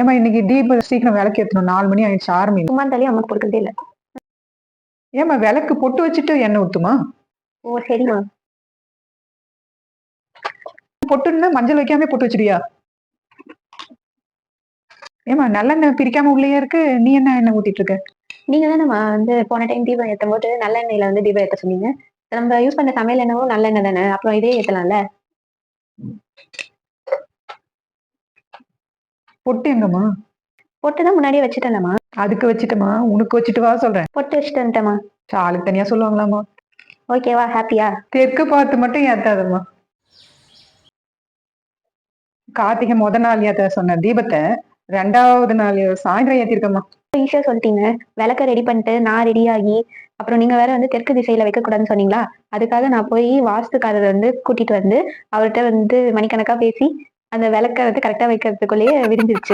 ஏமா இன்னைக்கு தீப சீக்கிரம் விளக்கு ஏத்தணும். நாலு மணி ஆயிடுச்சு ஆரம்பி சும்மா தள்ளி அம்மாக்கு கொடுக்கறதே இல்ல. ஏமா விளக்கு பொட்டு வச்சுட்டு எண்ணெய் ஊத்துமா? ஓ சரிம்மா. பொட்டுன்னா மஞ்சள் வைக்காம பொட்டு வச்சிருவியா ஏமா நல்லெண்ணெய் பிரிக்காம உள்ளே இருக்கு. நீ என்ன எண்ணெய் ஊத்திட்டு இருக்க? நீங்க தானேம்மா வந்து போன டைம் தீபம் ஏற்றும் போது நல்லெண்ணெயில வந்து தீபம் ஏத்த சொன்னீங்க. நம்ம யூஸ் பண்ண சமையல் எண்ணவும் நல்லெண்ணெய் தானே. அப்புறம் இதே ஏத்தலாம்ல. பொட்டு எங்கம்மா? பொட்டு தான் முன்னாடியே வச்சுட்டேன்லம்மா. அதுக்கு வச்சுட்டுமா உனக்கு வச்சுட்டு வா சொல்றேன். பொட்டு வச்சுட்டு வந்துட்டேம்மா ஆளுக்கு தனியா சொல்லுவாங்களாமா ஓகேவா ஹாப்பியா தெற்கு பார்த்து மட்டும் ஏத்தாதம்மா. கார்த்திகை முத நாள் ஏத்த சொன்ன தீபத்தை ரெண்டாவது நாள் சாயந்தரம் ஏத்திருக்கம்மா. ஈஸியா சொல்லிட்டீங்க. விளக்க ரெடி பண்ணிட்டு நான் ரெடி ஆகி அப்புறம் நீங்க வேற வந்து தெற்கு திசையில வைக்க கூடாதுன்னு சொன்னீங்களா? அதுக்காக நான் போய் வாஸ்துக்காரர் வந்து கூட்டிட்டு வந்து அவர்கிட்ட வந்து மணிக்கணக்கா பேசி அந்த விளக்க வந்து கரெக்டா வைக்கிறதுக்குள்ளேயே விரிஞ்சிருச்சு.